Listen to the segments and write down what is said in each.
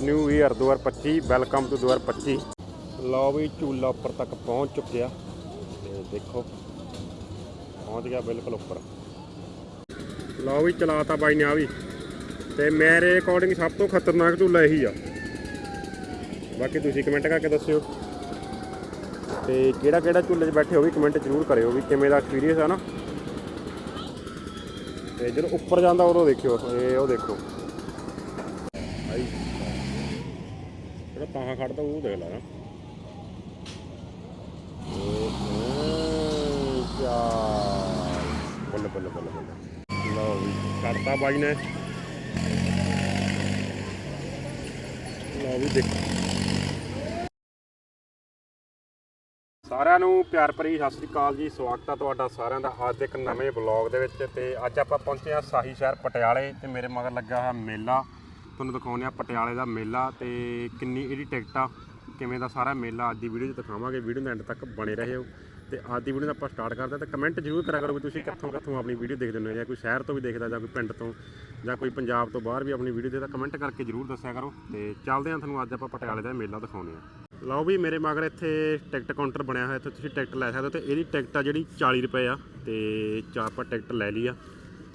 New year 2025 welcome to 2025 ਲਓ ਵੀ ਝੂਲਾ ਉੱਪਰ ਤੱਕ ਪਹੁੰਚ ਚੁੱਕਿਆ। ਤੇ ਦੇਖੋ, ਪਹੁੰਚ ਗਿਆ ਬਿਲਕੁਲ ਉੱਪਰ। ਲਓ ਵੀ ਚਲਾਤਾ ਬਾਈ ਨੇ ਆ ਵੀ। ਤੇ ਮੇਰੇ ਅਕੋਰਡਿੰਗ ਸਭ ਤੋਂ ਖਤਰਨਾਕ ਝੂਲਾ ਇਹੀ ਆ। ਬਾਕੀ ਤੁਸੀਂ ਕਮੈਂਟ ਕਰਕੇ ਦੱਸਿਓ। ਤੇ ਕਿਹੜਾ ਕਿਹੜਾ ਝੂਲੇ 'ਚ ਬੈਠੇ ਹੋ ਵੀ ਕਮੈਂਟ ਜ਼ਰੂਰ ਕਰਿਓ ਵੀ ਕਿਵੇਂ ਦਾ ਐਕਸਪੀਰੀਅੰਸ ਆ ਨਾ। ਤੇ ਜਦੋਂ ਉੱਪਰ ਜਾਂਦਾ ਉਦੋਂ ਦੇਖਿਓ। ਇਹ ਉਹ ਦੇਖੋ। ਜਿਹੜਾ ਖੜਦਾ, ਉਹ ਦੇਖ ਲੈ। ਨਾ ਬੱਲੇ ਬੱਲੇ ਬੱਲੇ ਬੱਲੇ। ਲਓ ਵੀ, ਕਰਤਾ ਬਾਈ ਨੇ। ਲਓ ਵੀ, ਦੇਖੋ। ਸਾਰਿਆਂ ਨੂੰ ਪਿਆਰ ਭਰੀ ਸਤਿ ਸ੍ਰੀ ਅਕਾਲ ਜੀ। ਸਵਾਗਤ ਹੈ ਤੁਹਾਡਾ ਸਾਰਿਆਂ ਦਾ ਅੱਜ ਦੇ ਇੱਕ ਨਵੇਂ ਬਲੌਗ ਦੇ ਵਿੱਚ। ਤੇ ਅੱਜ ਆਪਾਂ ਪਹੁੰਚੇ ਹਾਂ ਸਾਹੀ ਸ਼ਹਿਰ ਪਟਿਆਲੇ ਤੇ ਮੇਰੇ ਮਗਰ ਲੱਗਾ ਹੋਇਆ ਮੇਲਾ। ਤੁਹਾਨੂੰ ਦਿਖਾਉਂਦੇ ਆ ਪਟਿਆਲੇ ਦਾ ਮੇਲਾ ਤੇ ਕਿੰਨੀ ਇਹਦੀ ਟਿਕਟ ਆ, ਕਿਵੇਂ ਦਾ ਸਾਰਾ ਮੇਲਾ, ਅੱਜ ਦੀ ਵੀਡੀਓ 'ਚ ਦਿਖਾਵਾਂਗੇ ਵੀਡੀਓ ਦੇ ਐਂਡ ਤੱਕ ਬਣੇ ਰਹਿਓ ਤੇ ਅੱਜ ਦੀ ਵੀਡੀਓ ਦਾ ਆਪਾਂ ਸਟਾਰਟ ਕਰਦੇ ਹਾਂ ਤੇ ਕਮੈਂਟ ਜ਼ਰੂਰ ਕਰਿਆ ਕਰੋ ਵੀ ਤੁਸੀਂ ਕਿੱਥੋਂ ਕਿੱਥੋਂ ਆਪਣੀ ਵੀਡੀਓ ਦੇਖਦੇ ਹੋ, ਜਾਂ ਕੋਈ ਸ਼ਹਿਰ ਤੋਂ ਵੀ ਦੇਖਦਾ, ਜਾਂ ਕੋਈ ਪਿੰਡ ਤੋਂ, ਜਾਂ ਕੋਈ ਪੰਜਾਬ ਤੋਂ ਬਾਹਰ ਵੀ ਆਪਣੀ ਵੀਡੀਓ ਦੇਖਦਾ ਕਮੈਂਟ ਕਰਕੇ ਜ਼ਰੂਰ ਦੱਸਿਆ ਕਰੋ ਤੇ ਚੱਲਦੇ ਹਾਂ ਤੁਹਾਨੂੰ ਅੱਜ ਆਪਾਂ ਪਟਿਆਲੇ ਦਾ ਮੇਲਾ ਦਿਖਾਉਂਦੇ ਹਾਂ। ਲਓ ਵੀ ਮੇਰੇ ਮਗਰ ਇੱਥੇ ਟਿਕਟ ਕਾਊਂਟਰ ਬਣਿਆ ਹੋਇਆ, ਇੱਥੇ ਤੁਸੀਂ ਟਿਕਟ ਲੈ ਸਕਦੇ ਹੋ ਤੇ ਇਹਦੀ ਟਿਕਟ ਆ ਜਿਹੜੀ 40 ਰੁਪਏ ਆ ਤੇ ਚਾ ਆਪਾਂ ਟਿਕਟ ਲੈ ਲਈ ਆ।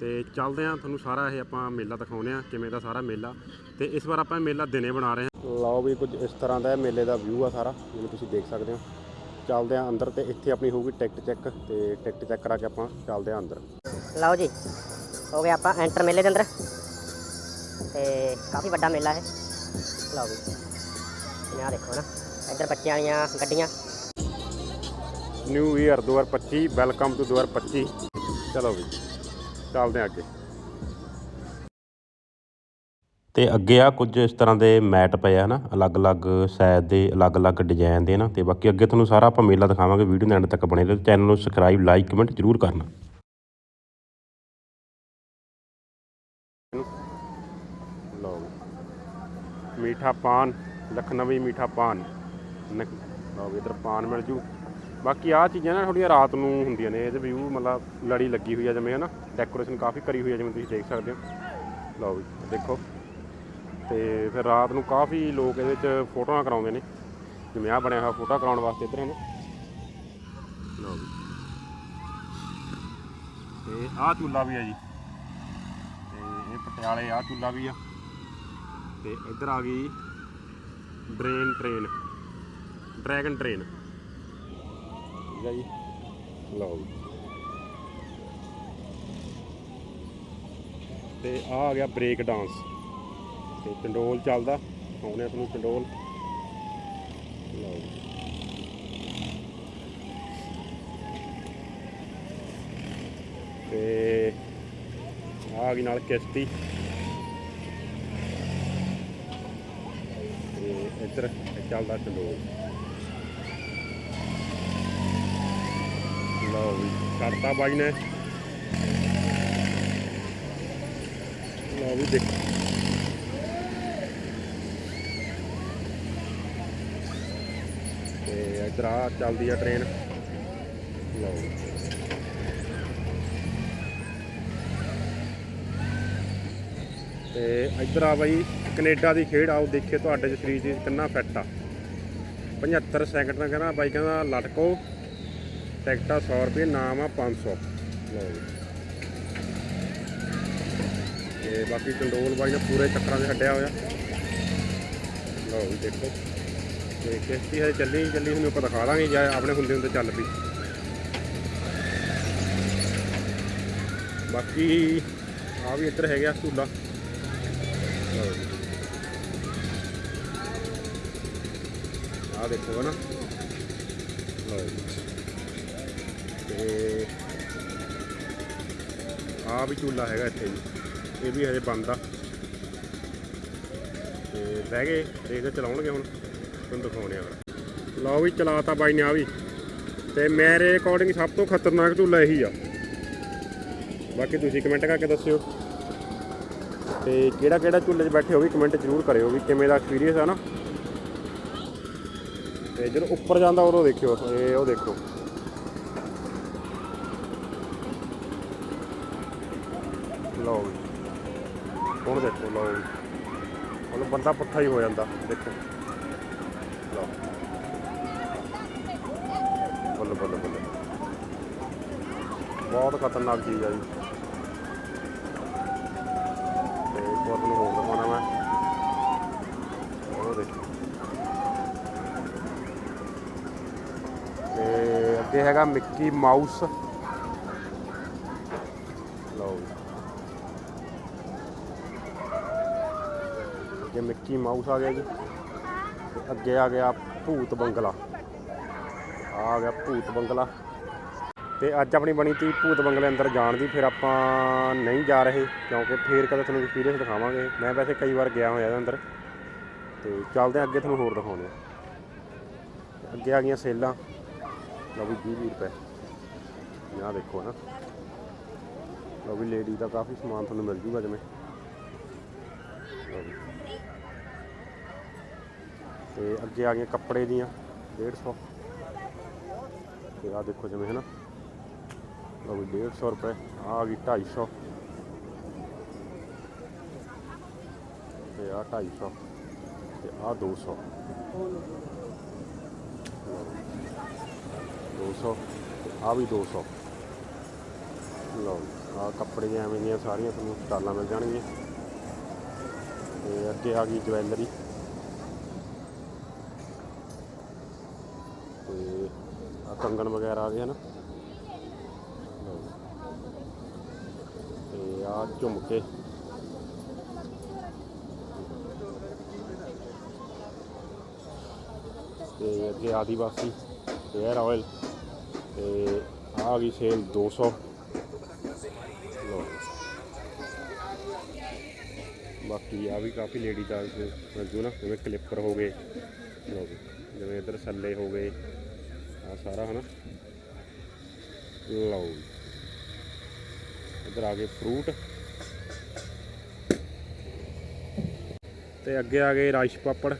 ਤੇ ਚੱਲਦੇ ਆ ਤੁਹਾਨੂੰ ਸਾਰਾ ਇਹ ਆਪਾਂ ਮੇਲਾ ਦਿਖਾਉਂਦੇ ਆ ਕਿਵੇਂ ਦਾ ਸਾਰਾ ਮੇਲਾ। ਤੇ ਇਸ ਵਾਰ ਆਪਾਂ ਇਹ ਮੇਲਾ ਦਿਨੇ ਬਣਾ ਰਹੇ ਹਾਂ। ਲਓ ਵੀ ਕੁਝ ਇਸ ਤਰ੍ਹਾਂ ਦਾ ਇਹ ਮੇਲੇ ਦਾ ਵਿਊ ਆ ਸਾਰਾ ਜਿਵੇਂ ਤੁਸੀਂ ਦੇਖ ਸਕਦੇ ਹੋ। ਚੱਲਦੇ ਆ ਅੰਦਰ ਤੇ ਇੱਥੇ ਆਪਣੀ ਹੋਊਗੀ ਟਿਕਟ ਚੈੱਕ ਤੇ ਟਿਕਟ ਚੈੱਕ ਕਰਾ ਕੇ ਆਪਾਂ ਚੱਲਦੇ ਆ ਅੰਦਰ। ਲਓ ਜੀ ਹੋ ਗਿਆ ਆਪਾਂ ਐਂਟਰ ਮੇਲੇ ਦੇ ਅੰਦਰ। ਤੇ ਕਾਫੀ ਵੱਡਾ ਮੇਲਾ ਹੈ। ਲਓ ਜੀ ਆਹ ਦੇਖੋ ਨਾ ਇੱਧਰ ਬੱਚਿਆਂ ਵਾਲੀਆਂ ਗੱਡੀਆਂ। ਨਿਊ ਈਅਰ 2025 ਵੈਲਕਮ ਟੂ 2025 ਚਲੋ ਵੀ। ਚੱਲਦੇ ਆ ਅੱਗੇ। ਤੇ ਅੱਗੇ ਆ ਕੁਝ ਇਸ ਤਰ੍ਹਾਂ ਦੇ ਮੈਟ ਪਏ ਆ ਨਾ ਅਲੱਗ-ਅਲੱਗ ਸਾਈਜ਼ ਦੇ ਅਲੱਗ-ਅਲੱਗ ਡਿਜ਼ਾਈਨ ਦੇ ਨਾ ਤੇ ਬਾਕੀ ਅੱਗੇ ਤੁਹਾਨੂੰ ਸਾਰਾ ਆਪਾਂ ਮੇਲਾ ਦਿਖਾਵਾਂਗੇ ਵੀਡੀਓ ਦੇ ਐਂਡ ਤੱਕ ਬਣੇ ਰਹੋ ਚੈਨਲ ਨੂੰ ਸਬਸਕ੍ਰਾਈਬ ਲਾਈਕ ਕਮੈਂਟ ਜ਼ਰੂਰ ਕਰਨਾ। ਲਓ ਮੀਠਾ ਪਾਨ ਲਖਨਵੀ ਮੀਠਾ ਪਾਨ। ਲਓ ਇਧਰ ਪਾਨ ਮਿਲ ਜੂ। ਬਾਕੀ ਆਹ ਚੀਜ਼ਾਂ ਨਾ ਥੋੜੀਆਂ ਰਾਤ ਨੂੰ ਹੁੰਦੀਆਂ ਨੇ, ਇਹਦੇ ਵਿਊ ਮਤਲਬ ਲੜੀ ਲੱਗੀ ਹੋਈ ਆ, ਜਿਵੇਂ ਹਨਾ ਡੈਕੋਰੇਸ਼ਨ ਕਾਫੀ ਕਰੀ ਹੋਈ ਆ, ਜਿਵੇਂ ਤੁਸੀਂ ਦੇਖ ਸਕਦੇ ਹੋ। ਲਓ ਵੀ ਦੇਖੋ। ਤੇ ਫਿਰ ਰਾਤ ਨੂੰ ਕਾਫੀ ਲੋਕ ਇਹਦੇ ਵਿੱਚ ਫੋਟੋਆਂ ਕਰਾਉਂਦੇ ਨੇ, ਜਿਵੇਂ ਆਹ ਬਣਿਆ ਹੋਇਆ ਫੋਟੋ ਕਰਾਉਣ ਵਾਸਤੇ ਇੱਧਰ ਹਨਾ। ਲਓ ਵੀ ਤੇ ਆਹ ਚੁੱਲਾ ਵੀ ਆ ਜੀ। ਤੇ ਇਹ ਪਟਿਆਲੇ ਆਹ ਚੁੱਲਾ ਵੀ ਆ। ਤੇ ਇੱਧਰ ਆ ਗਈ ਡਰੇਨ ਟ੍ਰੇਨ, ਡਰੈਗਨ ਟ੍ਰੇਨ। ਠੀਕ ਆ ਜੀ। ਲਓ ਜੀ। ਤੇ ਆ ਆ ਗਿਆ ਬ੍ਰੇਕ ਡਾਂਸ ਤੇ ਚੰਡੋਲ ਚੱਲਦਾ। ਆਉਣੇ ਤੁਹਾਨੂੰ ਚੰਡੋਲ ਲਓ ਤੇ ਆ ਗਈ ਨਾਲ ਕਿਸ਼ਤੀ। ਤੇ ਇੱਧਰ ਚੱਲਦਾ ਕੰਡੋਲ ਲਓ ਵੀ, ਕਰਤਾ ਬਾਈ ਨੇ। ਲਓ ਵੀ ਦੇਖ। ਤੇ ਇੱਧਰ ਆ ਚੱਲਦੀ ਆ ਟ੍ਰੇਨ ਲਓ ਤੇ ਇੱਧਰ ਆ ਬਾਈ, ਕੈਨੇਡਾ ਦੀ ਖੇਡ ਆਓ ਦੇਖੇ ਤੁਹਾਡੇ ਸਰੀਰ ਦੀ ਕਿੰਨਾ ਫਿੱਟ ਆ। 75 ਸੈਕਿੰਡ ਦਾ ਕਹਿੰਦਾ ਬਾਈ ਕਹਿੰਦਾ ਲਟਕੋ। ਟਿਕਟਾਂ 100 ਰੁਪਏ, ਨਾਮ ਆ 500 ਲਓ ਜੀ। ਤੇ ਬਾਕੀ ਕੰਡੋਲ ਬਾਈ ਨੇ ਪੂਰੇ ਚੱਕਰਾਂ 'ਚ ਛੱਡਿਆ ਹੋਇਆ। ਲਓ ਜੀ, ਦੇਖੋ। ਤੇ ਕਿਸ਼ਤੀ ਹਜੇ ਚੱਲੀ ਚੱਲੀ, ਤੁਹਾਨੂੰ ਆਪਾਂ ਦਿਖਾ ਦਾਂਗੇ ਜਾਂ ਆਪਣੇ ਹੁੰਦੇ ਹੁੰਦੇ ਚੱਲ ਪਈ। ਬਾਕੀ ਆ ਵੀ ਇੱਧਰ ਹੈਗਾ ਝੂਲਾ। ਲਓ ਜੀ। ਆ ਦੇਖੋ ਨਾ ਲਓ ਜੀ। ਤੇ ਆ ਵੀ ਝੂਲਾ ਹੈਗਾ ਇੱਥੇ ਜੀ। ਇਹ ਵੀ ਹਜੇ ਬੰਦ ਆ। ਤੇ ਬਹਿ ਗਏ ਦੇਖਦੇ ਚਲਾਉਣਗੇ ਹੁਣ। ਤੁਹਾਨੂੰ ਦਿਖਾਉਣੇ ਆ ਲਓ ਵੀ ਚਲਾਤਾ ਬਾਈ ਨੇ ਆ ਵੀ। ਤੇ ਮੇਰੇ ਅਕੋਰਡਿੰਗ ਸਭ ਤੋਂ ਖਤਰਨਾਕ ਝੂਲਾ ਇਹੀ ਆ। ਬਾਕੀ ਤੁਸੀਂ ਕਮੈਂਟ ਕਰਕੇ ਦੱਸਿਓ। ਤੇ ਕਿਹੜਾ ਕਿਹੜਾ ਝੂਲੇ 'ਚ ਬੈਠੇ ਹੋ ਵੀ ਕਮੈਂਟ ਜ਼ਰੂਰ ਕਰਿਓ ਵੀ ਕਿਵੇਂ ਦਾ ਐਕਸਪੀਰੀਅੰਸ ਆ ਨਾ। ਤੇ ਜਦੋਂ ਉੱਪਰ ਜਾਂਦਾ ਉਦੋਂ ਦੇਖਿਓ, ਇਹ ਉਹ ਦੇਖੋ ਲਓ ਜੀ ਹੁਣ ਦੇਖੋ ਲਓ ਜੀ ਮਤਲਬ ਬੰਦਾ ਪੁੱਠਾ ਹੀ ਹੋ ਜਾਂਦਾ, ਦੇਖੋ। ਲਓ। ਬੱਲੇ ਬੱਲੇ ਬੱਲੇ। ਬਹੁਤ ਖਤਰਨਾਕ ਚੀਜ਼ ਆ ਜੀ। ਤੇ ਇੱਕ ਵਾਰ ਤੁਹਾਨੂੰ ਹੋਰ ਦਿਖਾਉਣਾ ਮੈਂ। ਉਹ ਦੇਖੋ। ਤੇ ਅੱਗੇ ਹੈਗਾ ਮਿੱਕੀ ਮਾਊਸ ਲਓ ਜੀ। ਅੱਗੇ ਮਿੱਕੀ ਮਾਊਸ ਆ ਗਿਆ ਜੀ? ਤੇ ਅੱਗੇ ਆ ਗਿਆ ਭੂਤ ਬੰਗਲਾ। ਆ ਆ ਗਿਆ ਭੂਤ ਬੰਗਲਾ। ਤੇ ਅੱਜ ਆਪਣੀ ਬਣੀ ਤੀ ਭੂਤ ਬੰਗਲੇ ਅੰਦਰ ਜਾਣ ਦੀ, ਫਿਰ ਆਪਾਂ ਨਹੀਂ ਜਾ ਰਹੇ, ਕਿਉਂਕਿ ਫੇਰ ਕਦੇ ਤੁਹਾਨੂੰ ਐਕਸਪੀਰੀਅੰਸ ਦਿਖਾਵਾਂਗੇ। ਮੈਂ ਵੈਸੇ ਕਈ ਵਾਰ ਗਿਆ ਹੋਇਆ ਇਹਦੇ ਅੰਦਰ। ਤੇ ਚੱਲਦੇ ਹਾਂ, ਅੱਗੇ ਤੁਹਾਨੂੰ ਹੋਰ ਦਿਖਾਉਂਦੇ ਹਾਂ। ਅੱਗੇ ਆ ਗਈਆਂ ਸੇਲਾਂ। ਲਓ ਵੀ 20 ਰੁਪਏ। ਆਹ ਦੇਖੋ ਨਾ। ਲਓ ਵੀ ਲੇਡੀ ਦਾ ਕਾਫੀ ਸਮਾਨ ਤੁਹਾਨੂੰ ਮਿਲ ਜੂਗਾ ਜਿਵੇਂ। ਤੇ ਅੱਗੇ ਆ ਗਈਆਂ ਕੱਪੜੇ ਦੀਆਂ 150 ਤੇ ਆਹ ਦੇਖੋ ਜਿਵੇਂ ਹੈ ਨਾ ਲਓ ਵੀ 150 ਰੁਪਏ, ਆਹ ਆ ਗਈ 250 ਤੇ ਆਹ 250 ਤੇ ਆਹ 200 200 ਤੇ ਆਹ ਵੀ 200 ਲਓ ਆ ਕੱਪੜੇ ਐਵੇਂ ਦੀਆਂ ਸਾਰੀਆਂ ਤੁਹਾਨੂੰ ਸਟਾਲਾਂ ਮਿਲ ਜਾਣਗੀਆਂ। ਤੇ ਅੱਗੇ ਆ ਗਈ ਜਵੈਲਰੀ ਤੇ ਆ ਕੰਗਣ ਵਗੈਰਾ ਦੇ ਗਏ ਹਨ? ਲਓ ਜੀ। ਤੇ ਆ ਝੁਮਕੇ। ਤੇ ਅੱਗੇ ਆਦੀਵਾਸੀ 에ਅਰ ਆਇਲ ਤੇ ਆਹ ਆ ਗਈ ਸੇਲ 200 ਲਓ। ਬਾਕੀ ਆ ਵੀ ਕਾਫੀ ਲੇਡੀ ਦਾ ਜੋ ਨਾ, ਜਿਵੇਂ ਕਲਿੱਪਰ ਹੋ ਗਏ। ਲਓ ਜਿਵੇਂ ਇਧਰ ਸੱਲੇ ਹੋ ਗਏ। ਆ ਸਾਰਾ ਹਨਾ ਲਓ ਜੀ ਇਧਰ ਆ ਗਏ ਫਰੂਟ ਤੇ ਅੱਗੇ ਆ ਗਏ ਰਾਈਸ ਪਾਪੜ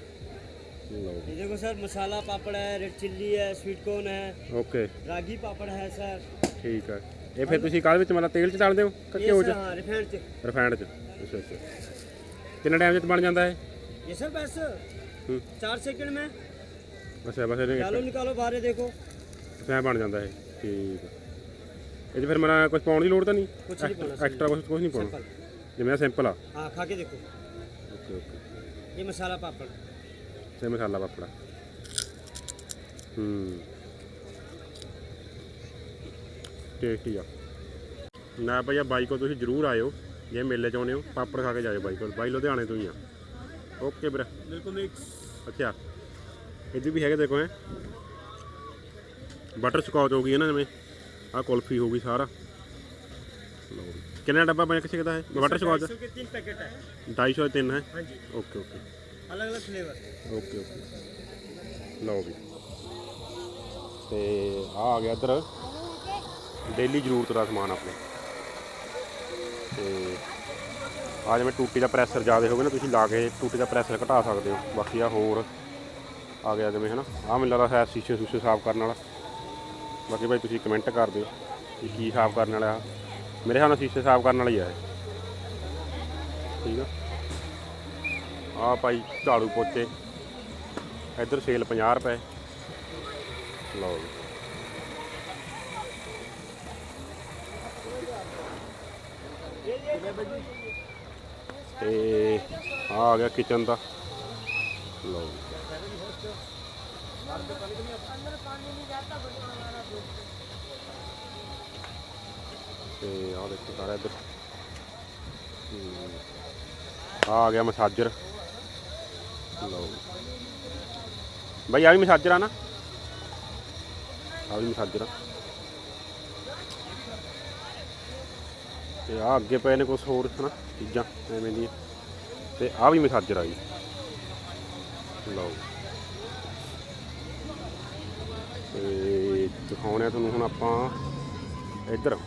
ਲਓ ये देखो सर मसाला पापड़ है रेड चिल्ली है स्वीट कॉर्न है ਓਕੇ रागी पापड़ है सर ਠੀਕ ਹੈ ਇਹ ਫਿਰ ਤੁਸੀਂ ਕਾਹਦੇ ਵਿੱਚ ਮਤਲਬ ਤੇਲ ਚ ਤਲਦੇ ਹੋ ਕਿ ये ਘਿਓ सर ਚ हाँ रिफाइंड च- ਰਿਫਾਈਨਡ ਚ ਅੱਛਾ ਅੱਛਾ ਕਿੰਨੇ ਟਾਈਮ ਚ ਬਣ ਜਾਂਦਾ ਹੈ ये सर बस ਹੂੰ चार सेकंड में ਅੱਛਾ ਬਸ ਇਹਨੇ डालो निकालो बाहर है देखो ਫੈ ਬਣ ਜਾਂਦਾ ਇਹ ਠੀਕ ਹੈ ਇਹ 'ਚ ਫਿਰ ਮੇਰਾ ਕੁਝ ਪਾਉਣ ਦੀ ਲੋੜ ਤਾਂ ਨਹੀਂ ਕੁਛ ਨਹੀਂ ਪਾਉਣਾ, ਐਕਸਟਰਾ ਕੁਝ ਕੁਝ ਨਹੀਂ ਪਾਉਣਾ सिंपल ਜਿਵੇਂ ਸਿੰਪਲ ਆ हाँ खा के देखो ਓਕੇ ਓਕੇ ये मसाला पापड़ ਸੇ ਮਸਾਲਾ ਪਾਪੜਾ ਹੂੰ ਟੇਸਟੀ ਆ ਨਾ ਭਈਆ ਬਾਈ ਕੋਲ ਤੁਸੀਂ ਜ਼ਰੂਰ ਆਇਓ ਜੇ ਮੇਲੇ ਚ ਆਉਨੇ ਹੋ ਪਾਪੜ ਖਾ ਕੇ ਜਾਇਓ ਬਾਈ ਕੋਲ ਬਾਈ ਲੁਧਿਆਣੇ ਤੋਂ ਹੀ ਆ ਓਕੇ ਵੀਰੇ बिल्कुल मिक्स ਅੱਛਾ ਇਹਦੇ ਵੀ ਹੈਗੇ ਦੇਖੋ ਐ ਬਟਰ ਸਕਾਚ ਹੋ ਗਈ ਨਾ ਜਿਵੇਂ ਆ ਕੁਲਫੀ ਹੋ ਗਈ ਸਾਰਾ। ਲਓ ਕਿੰਨਾ ਡੱਬਾ ਬਣ ਕਿਸੇ ਦਾ ਹੈ ਬਟਰ ਸਕਾਚ 250 ਕੇ 3 ਪੈਕੇਟ ਹੈ। 250 3 ਹੈ? ਹਾਂਜੀ। Okay okay. ਅਲੱਗ ਅਲੱਗ ਫਲੇਵਰ ਓਕੇ ਓਕੇ। ਲਓ ਵੀ ਤੇ ਆ ਆ ਗਿਆ ਇਧਰ। ਡੇਲੀ ਜ਼ਰੂਰਤ ਦਾ ਸਮਾਨ ਆਪਣੇ। ਤੇ ਆ ਜਿਵੇਂ ਟੂਟੀ ਦਾ ਪ੍ਰੈਸ਼ਰ ਜ਼ਿਆਦਾ ਹੋਵੇ ਨਾ ਤੁਸੀਂ ਲਾ ਕੇ ਟੂਟੀ ਦਾ ਪ੍ਰੈਸ਼ਰ ਘਟਾ ਸਕਦੇ ਹੋ। ਬਾਕੀ ਆ ਹੋਰ ਆ ਗਿਆ ਜਿਵੇਂ ਹਨਾ। ਆ ਮੈਨੂੰ ਲੱਗਦਾ ਹੈ ਸ਼ੀਸ਼ੇ ਸ਼ੂਸ਼ੇ ਸਾਫ਼ ਕਰਨ ਵਾਲਾ। ਬਾਕੀ ਭਾਈ ਤੁਸੀਂ ਕਮੈਂਟ ਕਰ ਦਿਓ ਕਿ ਕੀ ਸਾਫ਼ ਕਰਨ ਵਾਲਾ ਆ। ਮੇਰੇ ਹਿਸਾਬ ਨਾਲ ਸ਼ੀਸ਼ੇ ਸਾਫ਼ ਕਰਨ ਵਾਲਾ ਹੀ ਆ ਇਹ। ਠੀਕ ਆ? ਆ ਭਾਈ ਝਾੜੂ ਪੋਚੇ। ਇੱਧਰ ਸੇਲ 50 ਰੁਪਏ। ਲਓ ਜੀ। ਤੇ ਆ ਆ ਗਿਆ ਕਿਚਨ ਦਾ। ਲਓ ਜੀ ਤੇ ਆ ਦੇਖੋ ਸਾਰਾ ਇੱਧਰ। ਹੂੰ। ਆ ਆ ਗਿਆ ਮਸਾਜਰ। ਲਓ ਬਈ ਆ ਵੀ ਮਸਾਜਰ ਆ ਨਾ? ਆ ਵੀ ਮਸਾਜਰ। ਆ ਤੇ ਆ ਅੱਗੇ ਪਏ ਨੇ ਕੁਝ ਹੋਰ, ਹਨਾ, ਚੀਜ਼ਾਂ ਐਵੇਂ ਦੀਆਂ। ਤੇ ਆ ਵੀ ਮਸਾਜਰ ਆ ਜੀ। ਲਓ ਤੇ ਦਿਖਾਉਣੇ ਆ ਤੁਹਾਨੂੰ ਹੁਣ ਆਪਾਂ ਇੱਧਰ।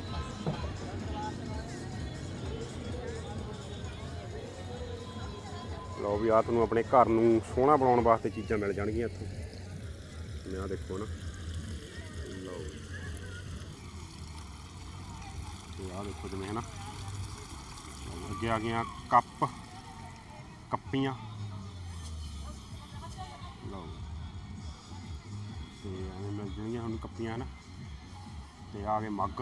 ਲਓ ਵੀ ਆ ਤੁਹਾਨੂੰ ਆਪਣੇ ਘਰ ਨੂੰ ਸੋਹਣਾ ਬਣਾਉਣ ਵਾਸਤੇ ਚੀਜ਼ਾਂ ਮਿਲ ਜਾਣਗੀਆਂ ਇੱਥੋਂ। ਜਿਵੇਂ ਆਹ ਦੇਖੋ ਨਾ। ਲਓ। ਤੇ ਆਹ ਦੇਖੋ ਜਿਵੇਂ ਹੈ ਨਾ। ਅੱਗੇ ਆ ਗਈਆਂ ਕੱਪ, ਕੱਪੀਆਂ। ਤੇ ਐਵੇਂ ਮਿਲ ਜਾਣਗੀਆਂ ਹੁਣ ਕੱਪੀਆਂ ਨਾ। ਤੇ ਆ ਗਏ ਮੱਗ।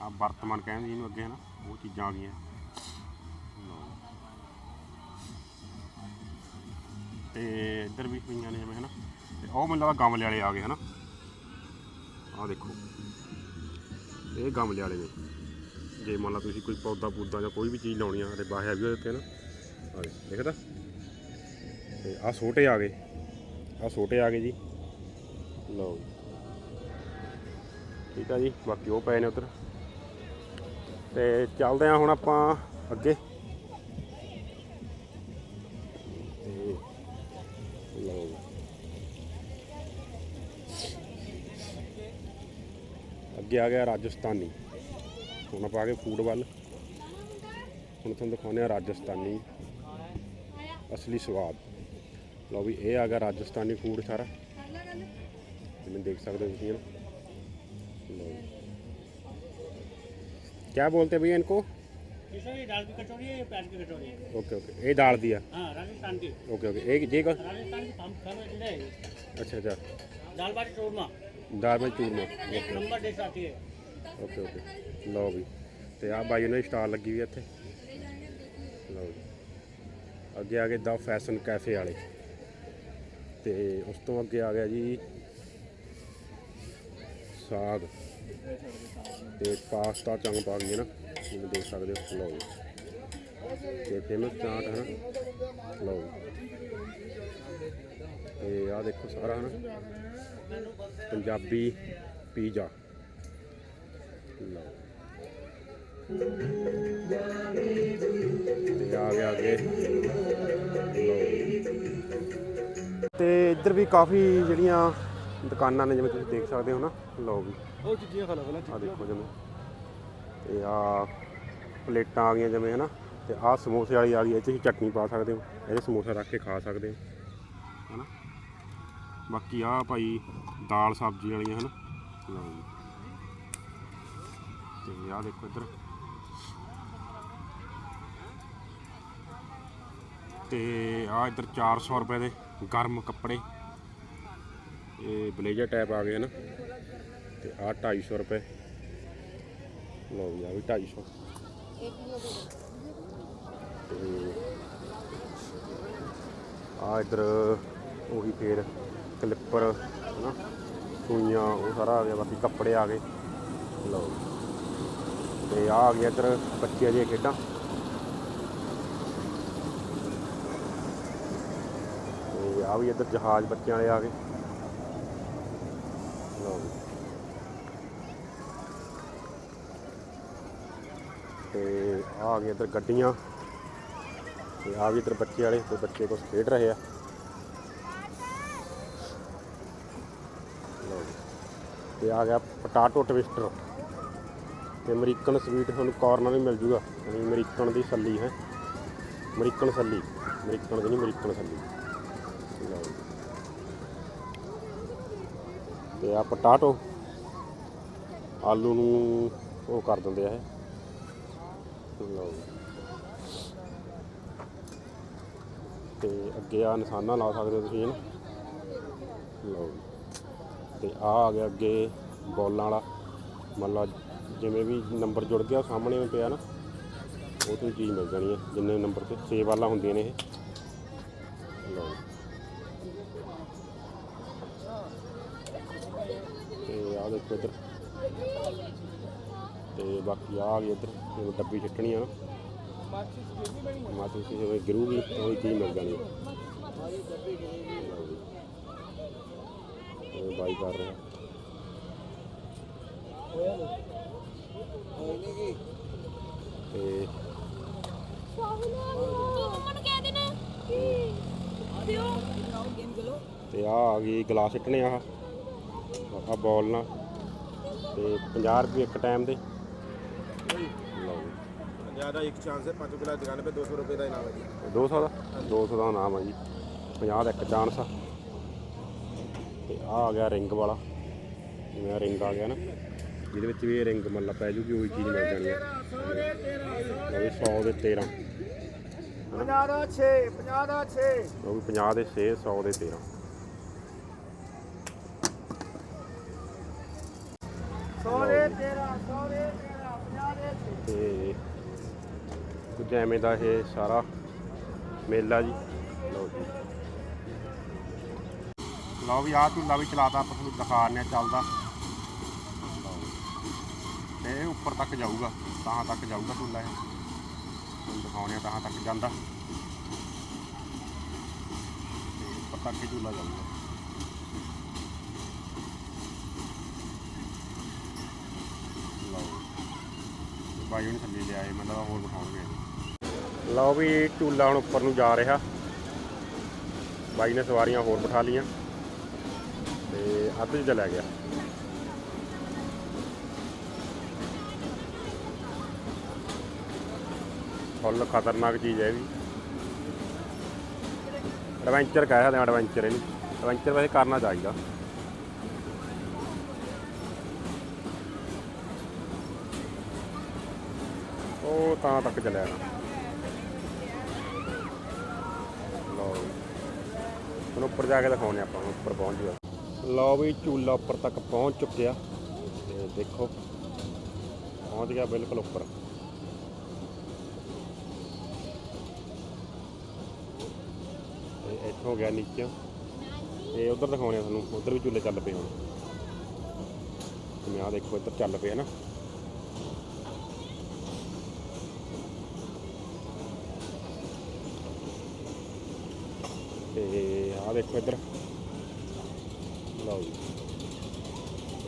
ਆ ਵਰਤਮਾਨ ਕਹਿੰਦੇ ਇਹਨੂੰ ਅੱਗੇ ਨਾ, ਉਹ ਚੀਜ਼ਾਂ ਆ ਗਈਆਂ। ਲਓ। ਤੇ ਇੱਧਰ ਵੀ ਪਈਆਂ ਨੇ ਜਿਵੇਂ ਹਨਾ। ਤੇ ਉਹ ਮੈਨੂੰ ਲੱਗਦਾ ਗਮਲੇ ਵਾਲੇ ਆ ਗਏ ਹਨਾ। ਆ ਦੇਖੋ। ਇਹ ਗਮਲੇ ਵਾਲੇ ਨੇ। ਜੇ ਮੰਨ ਲਾ ਤੁਸੀਂ ਕੋਈ ਪੌਦਾ ਪੂਦਾ ਜਾਂ ਕੋਈ ਵੀ ਚੀਜ਼ ਲਾਉਣੀ ਆ ਤੇ ਬਾਹਿਆ ਵੀ ਉਹਦੇ ਤੇ ਨਾ। ਆ ਦੇ ਦੇਖਦਾ। ਤੇ ਆ ਛੋਟੇ ਆ ਗਏ। ਆ ਛੋਟੇ ਆ ਗਏ ਜੀ। ਲਓ ਜੀ। ਠੀਕ ਆ ਜੀ, ਬਾਕੀ ਉਹ ਪਏ ਨੇ ਉਧਰ। ਤੇ ਚੱਲਦੇ ਆ ਹੁਣ ਆਪਾਂ ਅੱਗੇ। ਤੇ ਲਓ ਜੀ। ਅੱਗੇ ਆ ਗਿਆ ਰਾਜਸਥਾਨੀ। ਹੁਣ ਆਪਾਂ ਆ ਗਏ ਫੂਡ ਵੱਲ ਹੁਣ ਤੁਹਾਨੂੰ ਦਿਖਾਉਂਦੇ ਆ ਰਾਜਸਥਾਨੀ ਅਸਲੀ ਸਵਾਦ। ਲਓ ਵੀ ਇਹ ਆ ਗਿਆ ਰਾਜਸਥਾਨੀ ਫੂਡ ਸਾਰਾ। ਜਿਵੇਂ ਦੇਖ ਸਕਦੇ ਹੋ ਤੁਸੀਂ ਇਹਨੂੰ ਲਓ क्या बोलते हैं भैया इनको ये सर ये दाल की कचौड़ी है ये प्याज की कचौड़ी है ओके ओके ये डाल दिया हाँ राजस्थान की ओके ओके एक जी का राजस्थान की हम फेमस है ये। अच्छा अच्छा दाल बाटी चूरमा दाल में चूरमा एक नंबर डिश आती है ਓਕੇ ਓਕੇ ਲਓ ਵੀ ਤੇ ਆ ਬਾਈ ਉਹਨਾਂ ਦੀ ਸਟਾਲ ਲੱਗੀ ਹੋਈ ਆ ਇੱਥੇ ਲਓ ਜੀ ਅੱਗੇ ਆ ਗਏ ਦਾ ਫੈਸ਼ਨ ਕੈਫੇ ਵਾਲੇ ਤੇ ਉਸ ਤੋਂ ਅੱਗੇ ਆ ਗਿਆ ਜੀ ਸਾਗ ਤੇ ਪਾਸਤਾ ਚੰਗ ਪਾ ਗਈ ਨਾ ਜਿਵੇਂ ਦੇਖ ਸਕਦੇ ਹੋ, ਲਓ ਜੀ। ਤੇ ਫੇਮਸ ਚਾਟ ਹੈ ਨਾ, ਲਓ ਤੇ ਆ ਦੇਖੋ ਸਾਰਾ ਹੈ ਨਾ, ਪੰਜਾਬੀ ਪੀਜ਼ਾ। ਲਓ। ਤੇ ਆ ਗਿਆ ਅੱਗੇ। ਲਓ ਤੇ ਇੱਧਰ ਵੀ ਕਾਫੀ ਜਿਹੜੀਆਂ ਦੁਕਾਨਾਂ ਨੇ ਜਿਵੇਂ ਤੁਸੀਂ ਦੇਖ ਸਕਦੇ ਹੋ ਨਾ ਲਓ ਵੀ। ਉਹ ਚੀਜ਼ਾਂ ਖਾ ਲਓ ਆ ਦੇਖੋ ਜਿਵੇਂ ਤੇ ਆ ਪਲੇਟਾਂ ਆ ਗਈਆਂ ਜਿਵੇਂ ਹਨਾ? ਤੇ ਆ ਸਮੋਸੇ ਵਾਲੀ ਆ ਗਈ ਇਹ 'ਚ ਤੁਸੀਂ ਚਟਨੀ ਪਾ ਸਕਦੇ ਹੋ ਇਹਦੇ ਸਮੋਸਾ ਰੱਖ ਕੇ ਖਾ ਸਕਦੇ ਹੋ ਹਨਾ? ਬਾਕੀ ਆ ਭਾਈ ਦਾਲ ਸਬਜ਼ੀ ਵਾਲੀਆਂ ਹਨਾ? ਲਓ ਜੀ। ਤੇ ਆ ਦੇਖੋ ਇੱਧਰ। ਤੇ ਆ ਇੱਧਰ 400 ਰੁਪਏ ਦੇ ਗਰਮ ਕੱਪੜੇ। ਇਹ ਬਲੇਜ਼ਰ ਟਾਈਪ ਆ ਗਏ ਹਨ ਤੇ ਆ 250 ਰੁਪਏ। ਲਓ ਜੀ ਆ ਵੀ 250 ਤੇ ਆ ਇੱਧਰ ਉਹੀ ਫੇਰ ਕਲਿੱਪਰ ਹਨਾ? ਸੂਈਆਂ, ਉਹ ਸਾਰਾ ਆ ਗਿਆ, ਬਾਕੀ ਕੱਪੜੇ ਆ ਗਏ। ਲਓ ਜੀ। ਤੇ ਆ ਆ ਗਿਆ ਇੱਧਰ ਬੱਚਿਆਂ ਦੀਆਂ ਖੇਡਾਂ। ਤੇ ਆ ਵੀ ਇੱਧਰ ਜਹਾਜ਼ ਬੱਚਿਆਂ ਵਾਲੇ ਆ ਗਏ। ਤੇ ਆ ਆ ਗਏ ਇੱਧਰ ਗੱਡੀਆਂ ਤੇ ਆ ਵੀ ਇੱਧਰ ਬੱਚੇ ਵਾਲੇ ਤੇ ਬੱਚੇ ਕੁਛ ਖੇਡ ਰਹੇ ਆ। ਲਓ ਤੇ ਆ ਗਿਆ ਪਟਾਟੋ ਟਵਿਸਟਰ। ਤੇ ਅਮਰੀਕਨ ਸਵੀਟ ਤੁਹਾਨੂੰ ਕਾਰਨਰ ਵੀ ਮਿਲ ਜੂਗਾ। ਅਮਰੀਕਨ ਦੀ ਸੱਲੀ ਹੈ। ਅਮਰੀਕਨ ਸੱਲੀ। ਅਮਰੀਕਨ ਦੀ ਨਹੀਂ, ਅਮਰੀਕਨ ਸੱਲੀ ਲਓ ਜੀ। ਤੇ ਆ ਪਟਾਟੋ, ਆਲੂ ਨੂੰ ਉਹ ਕਰ ਦਿੰਦੇ ਆ ਇਹ। ਲਓ ਤੇ ਅੱਗੇ ਆ ਨਿਸ਼ਾਨਾ ਲਾ ਸਕਦੇ ਹੋ ਤੁਸੀਂ ਇਹਨੂੰ। ਲਓ ਜੀ। ਤੇ ਆ ਆ ਗਿਆ ਅੱਗੇ ਬੋਲਾਂ ਵਾਲਾ। ਮਤਲਬ ਜਿਵੇਂ ਵੀ ਨੰਬਰ ਜੁੜ ਗਿਆ ਸਾਹਮਣੇ ਪਿਆ ਨਾ, ਉਹ ਤੋਂ ਚੀਜ਼ ਮਿਲ ਜਾਣੀ ਹੈ ਜਿੰਨੇ ਨੰਬਰ ਤੇ 6 ਵਾਲਾ ਹੁੰਦੀਆਂ ਨੇ ਇਹ। ਲਓ ਆ ਦੇਖੋ ਇੱਧਰ। ਤੇ ਬਾਕੀ ਆ ਗਈ ਇੱਧਰ ਜਿਵੇਂ ਡੱਬੀ ਛੱਟਣੀ ਆ ਨਾ। ਮਾਚੀ ਸੀ ਜਿਵੇਂ ਗਿਰੂਗੀ ਉਹ ਚੀਜ਼ ਮਿਲ ਜਾਣੀ। ਇਹ ਬਾਈ ਕਰ ਰਿਹਾ। ਤੇ ਤੇ ਆ ਆ ਗਈ ਗਲਾਸ ਸਿੱਟਣੇ ਆ। ਆ ਬੋਲ ਨਾਲ ਤੇ 50 ਰੁਪਏ ਇੱਕ ਟਾਈਮ ਦੇ ਲਓ ਜੀ ज़्यादा एक चांस है पाँचों किलो दुकान पे दो सौ रुपये का इनाम है जी 200 ਦਾ 200 ਦਾ ਨਾਮ ਆ ਜੀ 50 ਦਾ ਇੱਕ ਚਾਂਸ ਆ ਤੇ ਆ ਆ ਗਿਆ ਰਿੰਗ ਵਾਲਾ ਜਿਵੇਂ ਆਹ ਰਿੰਗ ਆ ਗਿਆ ਨਾ ਜਿਹਦੇ ਵਿੱਚ ਵੀ ਇਹ ਰਿੰਗ ਮੱਲਾ ਪੈ ਜੂਗੀ ਉਹੀ ਚੀਜ਼ ਮਿਲ ਜਾਣੀ ਹੈ ਉਹ ਵੀ 100 ਦੇ 13 पंजाह का छः पंजाह का छः ਉਹ ਵੀ 50 ਦੇ 6 100 ਦੇ 13 ਤੇ ਕੁਝ ਐਵੇਂ ਦਾ ਇਹ ਸਾਰਾ ਮੇਲਾ ਜੀ। ਲਓ ਜੀ। ਲਓ ਵੀ ਆਹ ਝੂਲਾ ਵੀ ਚਲਾਤਾ, ਆਪਾਂ ਤੁਹਾਨੂੰ ਦਿਖਾ ਰਹੇ ਚੱਲਦਾ। ਲਓ। ਤੇ ਉੱਪਰ ਤੱਕ ਜਾਊਗਾ, ਤਾਂ ਤੱਕ ਜਾਊਗਾ ਝੂਲਾ ਇਹ। ਤੁਹਾਨੂੰ ਦਿਖਾਉਣੇ ਹਾਂ ਤਾਂ ਤੱਕ ਜਾਂਦਾ। ਤੇ ਉੱਪਰ ਤੱਕ ਹੀ ਝੂਲਾ ਜਾਊਗਾ ਲਓ ਬਾਈ ਉਹਨੇ ਥੱਲੇ ਲਿਆਏ ਮੈਨੂੰ ਲੱਗਦਾ ਹੋਰ ਬਿਠਾਉਣਗੇ ਲਓ ਵੀ ਝੂਲਾ ਹੁਣ ਉੱਪਰ ਨੂੰ ਜਾ ਰਿਹਾ। ਬਾਈ ਨੇ ਸਵਾਰੀਆਂ ਹੋਰ ਬਿਠਾ ਲਈਆਂ। ਤੇ ਅੱਧ 'ਚ ਚਲਾ ਗਿਆ। ਫੁੱਲ ਖਤਰਨਾਕ ਚੀਜ਼ ਹੈ ਵੀ। ਐਡਵੈਂਚਰ ਕਹਿ ਸਕਦੇ ਐਡਵੈਂਚਰ ਇਹਨੂੰ। ਐਡਵੈਂਚਰ ਵੈਸੇ ਕਰਨਾ ਚਾਹੀਦਾ ਉਹ ਤਾਂ ਤੱਕ ਚੱਲਿਆ ਨਾ। ਲਓ ਹੁਣ ਉੱਪਰ ਜਾ ਕੇ ਦਿਖਾਉਣੇ ਆਪਾਂ ਨੂੰ ਉੱਪਰ ਪਹੁੰਚ ਗਿਆ ਲਓ ਵੀ ਝੂਲਾ ਉੱਪਰ ਤੱਕ ਪਹੁੰਚ ਚੁੱਕਿਆ। ਤੇ ਦੇਖੋ, ਪਹੁੰਚ ਗਿਆ ਬਿਲਕੁਲ ਉੱਪਰ। ਤੇ ਇੱਥੋਂ ਗਿਆ ਨੀਚੇ। ਤੇ ਉਧਰ ਦਿਖਾਉਣੇ ਆ ਤੁਹਾਨੂੰ, ਉਧਰ ਵੀ ਝੂਲੇ ਚੱਲ ਪਏ ਹੁਣ। ਜਿਵੇਂ ਆਹ ਦੇਖੋ, ਇੱਧਰ ਚੱਲ ਪਏ ਨਾ। ਤੇ ਦੇਖੋ ਇੱਧਰ। ਲਓ ਜੀ।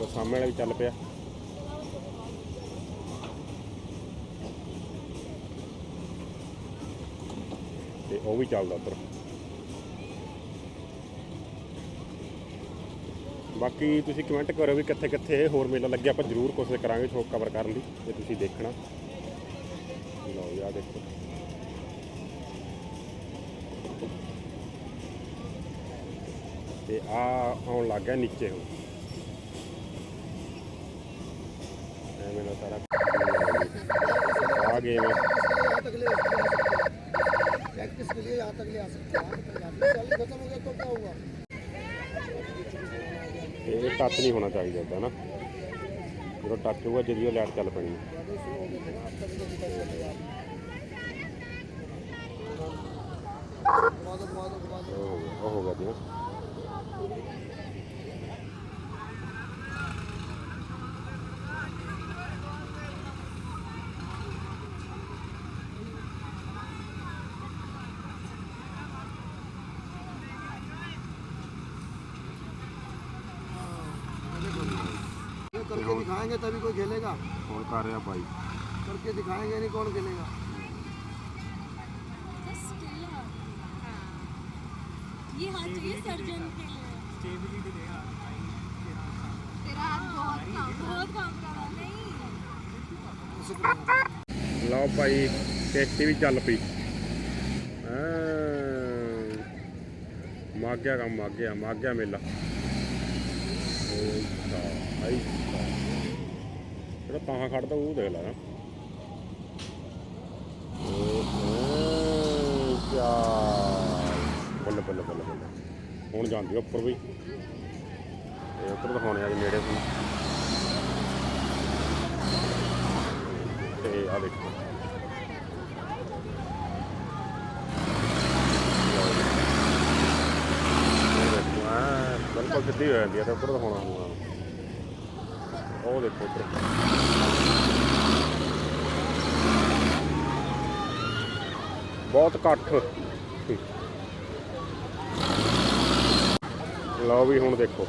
ਉਹ ਸਾਹਮਣੇ ਵਾਲਾ ਵੀ ਚੱਲ ਪਿਆ। ਤੇ ਉਹ ਵੀ ਚੱਲਦਾ ਉੱਧਰ। ਬਾਕੀ ਤੁਸੀਂ ਕਮੈਂਟ ਕਰੋ ਵੀ ਕਿੱਥੇ ਕਿੱਥੇ ਹੋਰ ਮੇਲਾ ਲੱਗਿਆ। ਆਪਾਂ ਜ਼ਰੂਰ ਕੋਸ਼ਿਸ਼ ਕਰਾਂਗੇ ਸ਼ੋਕ ਕਵਰ ਕਰਨ ਦੀ, ਜੇ ਤੁਸੀਂ ਦੇਖਣਾ। ਲਓ ਜੀ ਦੇਖੋ। ਤੇ ਆ ਆਉਣ ਲੱਗ ਗਿਆ ਨੀਚੇ ਹੁਣ ਐਵੇਂ ਦਾ ਸਾਰਾ ਆ ਗਏ ਵੇ प्रैक्टिस के लिए यहाँ तक ले आ सकते हैं चाली खत्म हो गया तो क्या हुआ ਤੇ ਇਹ ਟੱਚ ਨਹੀਂ ਹੋਣਾ ਚਾਹੀਦਾ ਇਦਾਂ ਨਾ ਜਦੋਂ ਟੱਚ ਹੋਊਗਾ ਜਦੀ ਉਹ ਲਾਈਟ ਚੱਲ ਪੈਣੀ ਹੈ। घुमा दो घुमा दो घुमा दो ਉਹ ਹੋ ਗਿਆ ਉਹ ਹੋ ਗਿਆ ਜੀ ਨਾ। ये करके दिखाएँगे तभी कोई खेलेगा। कौन कर रहा भाई? करके दिखाएँगे नहीं कौन खेलेगा। हाँ। ये हाथ चाहिए सर्जन के लिए। तेरा हाथ बहुत काम बहुत काम कर रहा है नहीं ਲਓ ਭਾਈ ਕਿਸ਼ਤੀ ਵੀ ਚੱਲ ਪਈ ਐਂ ਮੱਗ ਗਿਆ ਕੰਮ ਮੱਗ ਗਿਆ ਮੱਗ ਗਿਆ ਮੇਲਾ ਅੱਛਾ ਆਈ ਜਿਹੜਾ ਤਾਂ ਖੜਦਾ ਉਹ ਦੇਖ ਲੈ ਨਾ ਚਾ ਬੱਲੇ ਬੱਲੇ ਬੱਲੇ ਬੱਲੇ ਹੁਣ ਜਾਂਦੀ ਉੱਪਰ ਵੀ ਤੇ ਉੱਪਰ ਦਿਖਾਉਣੇ ਆ ਜੀ ਨੇੜੇ ਵੀ ਤੇ ਆ ਦੇਖੋ। ਦੇਖੋ, ਐਂ ਬਿਲਕੁਲ ਸਿੱਧੀ ਹੋ ਜਾਂਦੀ ਹੈ ਤੇ ਉੱਧਰ ਦਿਖਾਉਣਾ ਹੋਊਗਾ। ਉਹ ਦੇਖੋ ਉੱਪਰ ਬਹੁਤ ਇਕੱਠ ਲਓ ਵੀ ਹੁਣ ਦੇਖੋ।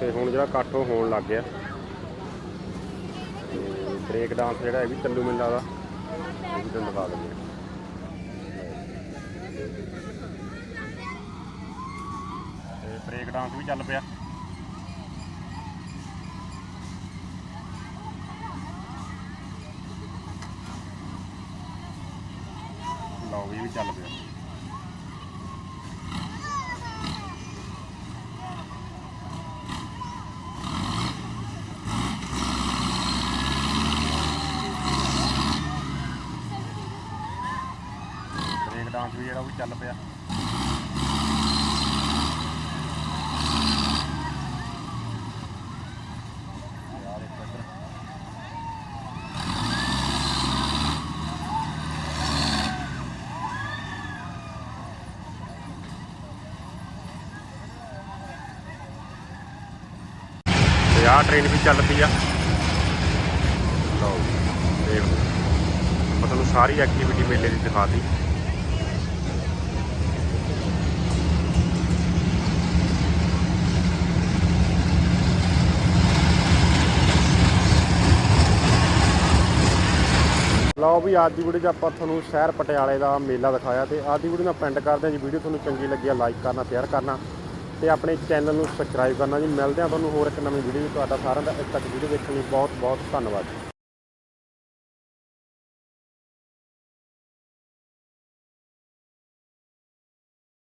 ਤੇ ਹੁਣ ਜਿਹੜਾ ਇਕੱਠ ਉਹ ਹੋਣ ਲੱਗ ਗਿਆ। ਤੇ ਬ੍ਰੇਕ ਡਾਂਸ ਜਿਹੜਾ ਇਹ ਵੀ ਚੱਲੂ ਮੈਨੂੰ ਲੱਗਦਾ। ਇਹ ਵੀ ਤੁਹਾਨੂੰ ਦਿਖਾ ਦਿੰਦੇ ਹਾਂ ਤੇ ਬ੍ਰੇਕ ਡਾਂਸ ਵੀ ਚੱਲ ਪਿਆ। ਲਓ ਵੀ ਚੱਲ ਪਿਆ। ਜਿਹੜਾ ਉਹ ਚੱਲ ਪਿਆ। ਤੇ ਟ੍ਰੇਨ ਵੀ ਚੱਲ ਪਈ ਆ। ਲਓ, ਦੇਖ ਲਓ। ਸਾਰੀ ਐਕਟੀਵਿਟੀ ਮੇਲੇ ਦੀ ਦਿਖਾਤੀ ਲਓ ਵੀ ਅੱਜ ਦੀ ਵੀਡੀਓ 'ਚ ਆਪਾਂ ਤੁਹਾਨੂੰ ਸ਼ਹਿਰ ਪਟਿਆਲੇ ਦਾ ਮੇਲਾ ਦਿਖਾਇਆ ਤੇ ਅੱਜ ਦੀ ਵੀਡੀਓ ਨਾਲ ਪਿੰਡ ਕਰਦੇ ਹਾਂ ਜੀ। ਵੀਡੀਓ ਤੁਹਾਨੂੰ ਚੰਗੀ ਲੱਗੀ ਆ ਲਾਈਕ ਕਰਨਾ ਸ਼ੇਅਰ ਕਰਨਾ ਤੇ ਆਪਣੇ ਚੈਨਲ ਨੂੰ ਸਬਸਕ੍ਰਾਈਬ ਕਰਨਾ ਜੀ। ਮਿਲਦੇ ਹਾਂ ਤੁਹਾਨੂੰ ਹੋਰ ਇੱਕ ਨਵੀਂ ਵੀਡੀਓ ਤੁਹਾਡਾ ਸਾਰਿਆਂ ਦਾ ਇੱਕ ਤੱਕ ਵੀਡੀਓ ਦੇਖਣ ਲਈ ਬਹੁਤ ਬਹੁਤ ਧੰਨਵਾਦ। ਜੀ